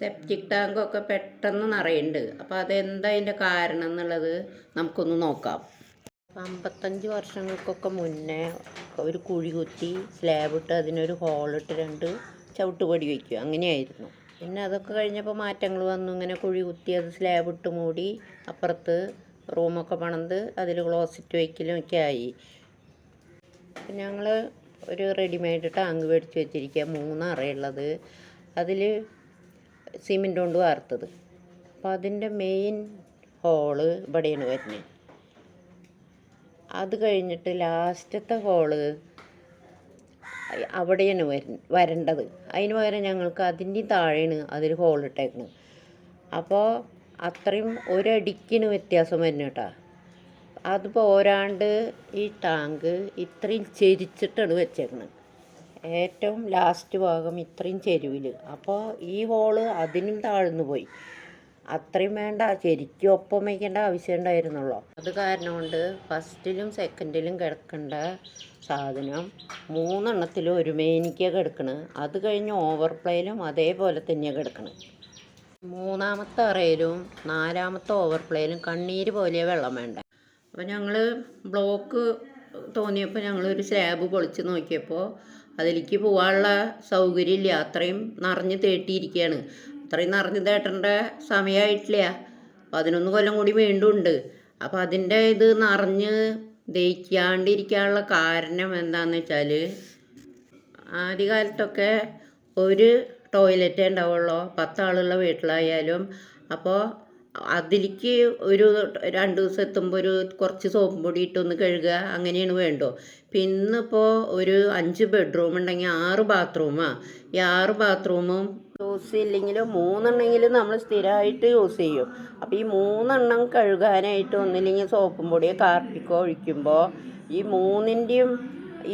Septic ടാങ്കൊക്കെ പെട്ടെന്ന് നിറയുന്നുണ്ട്. അപ്പോൾ അതെന്താ അതിന്റെ കാരണം എന്നുള്ളത് നമുക്കൊന്ന് നോക്കാം. അമ്പത്തഞ്ച് വർഷങ്ങൾക്കൊക്കെ മുന്നേ ഒരു കുഴി കുത്തി സ്ലാബ് ഇട്ട് അതിനൊരു ഹോളിട്ട് രണ്ട് ചവിട്ടുപടി വയ്ക്കുക അങ്ങനെയായിരുന്നു. പിന്നെ അതൊക്കെ കഴിഞ്ഞപ്പോൾ മാറ്റങ്ങൾ വന്നു. ഇങ്ങനെ കുഴി കുത്തി അത് സ്ലാബ് ഇട്ട് മൂടി അപ്പുറത്ത് റൂമൊക്കെ പണിത് അതിൽ ക്ലോസറ്റ് വയ്ക്കലും ഒക്കെ ആയി. ഞങ്ങൾ ഒരു റെഡിമെയ്ഡ് ടാങ്ക് മേടിച്ച് വെച്ചിരിക്കുക. മൂന്ന് അറയുള്ളത് അതിൽ സിമെന്റ് കൊണ്ട് വാർത്തത്. അപ്പോൾ അതിന്റെ മെയിൻ ഹോൾ ഇവിടെയാണ് വരുന്നത് അത് കഴിഞ്ഞിട്ട് ലാസ്റ്റത്തെ ഹോൾ അവിടെയാണ് വര വരേണ്ടത്. അതിന് പകരം ഞങ്ങൾക്ക് അതിന്റെ താഴെയാണ് അതിൽ ഹോൾ ഇട്ടേക്കുന്നത് അപ്പോൾ അത്രയും ഒരടിക്കിന് വ്യത്യാസം വരുന്നു കേട്ടോ. അത് പോരാണ്ട് ഈ ടാങ്ക് ഇത്രയും ചെരിച്ചിട്ടാണ് വെച്ചേക്കുന്നത് ഏറ്റവും ലാസ്റ്റ് ഭാഗം ഇത്രയും ചെരുവിൽ അപ്പോൾ ഈ ഹോൾ അതിനും താഴ്ന്നു പോയി. അത്രയും വേണ്ട ശരിക്കും ഒപ്പം വയ്ക്കേണ്ട ആവശ്യം ഉണ്ടായിരുന്നുള്ളൂ? അത് കാരണം കൊണ്ട് ഫസ്റ്റിലും സെക്കൻഡിലും കിടക്കേണ്ട സാധനം മൂന്നെണ്ണത്തിലും ഒരു മേനിക്കാണ് കിടക്കണത് അത് കഴിഞ്ഞ് ഓവർ പ്ലേയിലും അതേപോലെ തന്നെയാണ് കിടക്കണത് മൂന്നാമത്തെ അറയിലും നാലാമത്തെ ഓവർ പ്ലേയിലും കണ്ണീര് പോലെ വെള്ളം വേണ്ട. അപ്പോൾ ഞങ്ങൾ ബ്ലോക്ക് തോന്നിയപ്പോൾ ഞങ്ങളൊരു സ്ലാബ് പൊളിച്ച് നോക്കിയപ്പോൾ അതിലേക്ക് പോകാനുള്ള സൗകര്യമില്ല. അത്രയും നിറഞ്ഞ് തേട്ടിയിരിക്കുകയാണ് അത്രയും നിറഞ്ഞ് തേട്ടേണ്ട സമയമായിട്ടില്ല പതിനൊന്ന് കൊല്ലം കൂടി വീണ്ടും ഉണ്ട് അപ്പോൾ അതിന്റെ ഇത് നിറഞ്ഞ് ദഹിക്കാണ്ടിരിക്കാനുള്ള കാരണം എന്താണെന്ന് വെച്ചാൽ ആദ്യകാലത്തൊക്കെ ഒരു ടോയ്ലറ്റേ ഉണ്ടാവുള്ളൂ. പത്താളുള്ള വീട്ടിലായാലും. അപ്പോൾ അതിലേക്ക് ഒരു രണ്ട് ദിവസം എത്തുമ്പോൾ ഒരു കുറച്ച് സോപ്പും പൊടി ഇട്ടൊന്ന് കഴുകുക അങ്ങനെയാണ് വേണ്ടോ? പിന്നിപ്പോൾ ഒരു അഞ്ച് ബെഡ്റൂം ഉണ്ടെങ്കിൽ ആറ് ബാത്റൂമാണ് ഈ ആറ് ബാത്റൂമും യൂസ് ഇല്ലെങ്കിലും മൂന്നെണ്ണെങ്കിലും നമ്മൾ സ്ഥിരമായിട്ട് യൂസ് ചെയ്യും. അപ്പോൾ ഈ മൂന്നെണ്ണം കഴുകാനായിട്ട് ഒന്നില്ലെങ്കിൽ സോപ്പും പൊടിയോ കാർപ്പിക്കോ ഒഴിക്കുമ്പോൾ ഈ മൂന്നിന്റെയും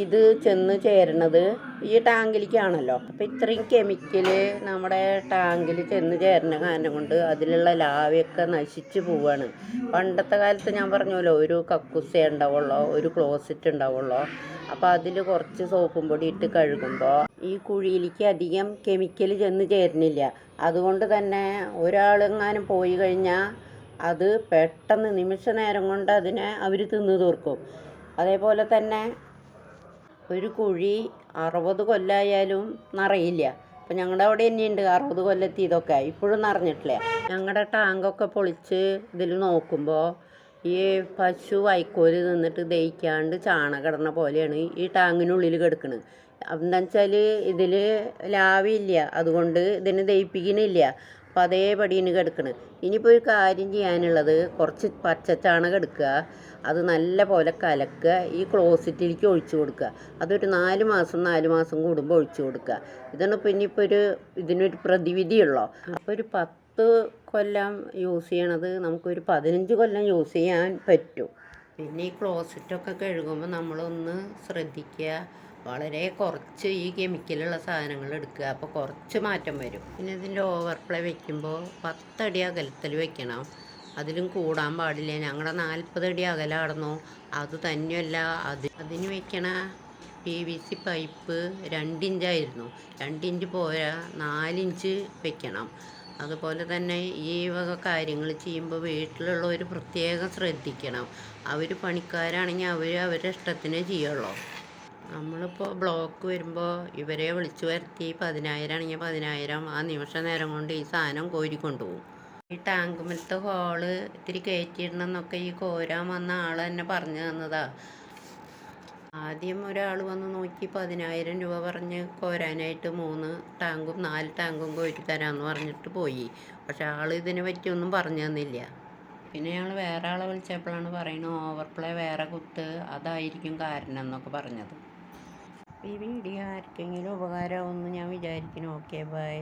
ഇത് ചെന്ന് ചേരണത് ഈ ടാങ്കിലേക്കാണല്ലോ. അപ്പം ഇത്രയും കെമിക്കൽ നമ്മുടെ ടാങ്കിൽ ചെന്ന് ചേരുന്ന കാരണം കൊണ്ട് അതിലുള്ള ലാവയൊക്കെ നശിച്ച് പോവാണ്. പണ്ടത്തെ കാലത്ത് ഞാൻ പറഞ്ഞല്ലോ ഒരു കക്കുസ ഉണ്ടാവുള്ളോ ഒരു ക്ലോസറ്റ് ഉണ്ടാവുള്ളോ. അപ്പോൾ അതിൽ കുറച്ച് സോപ്പും പൊടി ഇട്ട് കഴുകുമ്പോൾ ഈ കുഴിയിലേക്ക് അധികം കെമിക്കൽ ചെന്ന് ചേരുന്നില്ല. അതുകൊണ്ട് തന്നെ ഒരാളെങ്ങാനും പോയി കഴിഞ്ഞാൽ അത് പെട്ടെന്ന് നിമിഷ നേരം കൊണ്ട് അതിനെ അവർ തിന്നു തീർക്കും. അതേപോലെ തന്നെ ഒരു കുഴി അറുപത് കൊല്ലമായാലും നിറയില്ല. അപ്പം ഞങ്ങളുടെ അവിടെ തന്നെയുണ്ട്. അറുപത് കൊല്ലത്തി ഇതൊക്കെ. ഇപ്പോഴും നിറഞ്ഞിട്ടില്ല. ഞങ്ങളുടെ ടാങ്കൊക്കെ പൊളിച്ച് ഇതിൽ നോക്കുമ്പോൾ ഈ പശു വൈക്കോൽ നിന്നിട്ട് ദഹിക്കാണ്ട് ചാണകിടണ പോലെയാണ് ഈ ടാങ്കിനുള്ളിൽ കിടക്കുന്നത് എന്താ വെച്ചാൽ ഇതിൽ ലാവില്ല. അതുകൊണ്ട് ഇതിനെ ദഹിപ്പിക്കണില്ല. അപ്പം അതേപടി ഇനി കിടക്കുന്നത് ഇനിയിപ്പോൾ ഒരു കാര്യം ചെയ്യാനുള്ളത് കുറച്ച് പച്ചച്ചാണകം എടുക്കുക. അത് നല്ല പോലെ കലക്കുക. ഈ ക്ലോസറ്റിലേക്ക് ഒഴിച്ചു കൊടുക്കുക. അതൊരു നാല് മാസം നാല് മാസം കൂടുമ്പോൾ ഒഴിച്ചു കൊടുക്കുക. ഇതാണ് പിന്നെ ഇപ്പോൾ ഒരു ഇതിനൊരു പ്രതിവിധിയുള്ളോ. അപ്പോൾ ഒരു പത്ത് കൊല്ലം യൂസ് ചെയ്യണത് നമുക്കൊരു പതിനഞ്ച് കൊല്ലം യൂസ് ചെയ്യാൻ പറ്റും. പിന്നെ ഈ ക്ലോസറ്റൊക്കെ കഴുകുമ്പോൾ നമ്മളൊന്ന് ശ്രദ്ധിക്കുക. വളരെ കുറച്ച് ഈ കെമിക്കലുള്ള സാധനങ്ങൾ എടുക്കുക. അപ്പോൾ കുറച്ച് മാറ്റം വരും. പിന്നെ ഇതിന്റെ ഓവർപ്ലേ വെക്കുമ്പോൾ പത്തടി അകലത്തിൽ വെക്കണം. അതിലും കൂടാൻ പാടില്ല. ഞങ്ങളുടെ നാൽപ്പതടി അകലായിരുന്നു അത് തന്നെയല്ല. അത് അതിന് വെക്കണ പി വി സി പൈപ്പ് രണ്ടിഞ്ചായിരുന്നു രണ്ടിഞ്ച് പോരാ നാലിഞ്ച് വെക്കണം. അതുപോലെ തന്നെ ഈ വക കാര്യങ്ങൾ ചെയ്യുമ്പോൾ വീട്ടിലുള്ളവർ പ്രത്യേകം ശ്രദ്ധിക്കണം. അവർ പണിക്കാരാണെങ്കിൽ അവർ അവരുടെ ഇഷ്ടത്തിനേ ചെയ്യുള്ളൂ. നമ്മളിപ്പോൾ ബ്ലോക്ക് വരുമ്പോൾ ഇവരെ വിളിച്ചു വരുത്തി പതിനായിരം ആണെങ്കിൽ പതിനായിരം. ആ നിമിഷ നേരം കൊണ്ട് ഈ സാധനം കോരി കൊണ്ടുപോകും. ഈ ടാങ്കുമലത്തെ ഹോൾ ഇത്തിരി കയറ്റിയിടണമെന്നൊക്കെ ഈ കോരാൻ വന്ന ആൾ തന്നെ പറഞ്ഞു തന്നതാ. ആദ്യം ഒരാൾ വന്ന് നോക്കി പതിനായിരം രൂപ പറഞ്ഞ് കോരാനായിട്ട് മൂന്ന് ടാങ്കും നാല് ടാങ്കും കോരി തരാമെന്ന് പറഞ്ഞിട്ട് പോയി. പക്ഷെ ആൾ ഇതിനെ പറ്റിയൊന്നും പറഞ്ഞു തന്നില്ല. പിന്നെ ഞങ്ങൾ വേറെ ആളെ വിളിച്ചപ്പോഴാണ് പറയുന്നത് ഓവർപ്ലേ വേറെ കുത്ത് അതായിരിക്കും കാരണം എന്നൊക്കെ പറഞ്ഞത്. ഈ വീഡിയോ ആർക്കെങ്കിലും ഉപകാരമാവുമെന്ന് ഞാൻ വിചാരിക്കുന്നു. Okay bye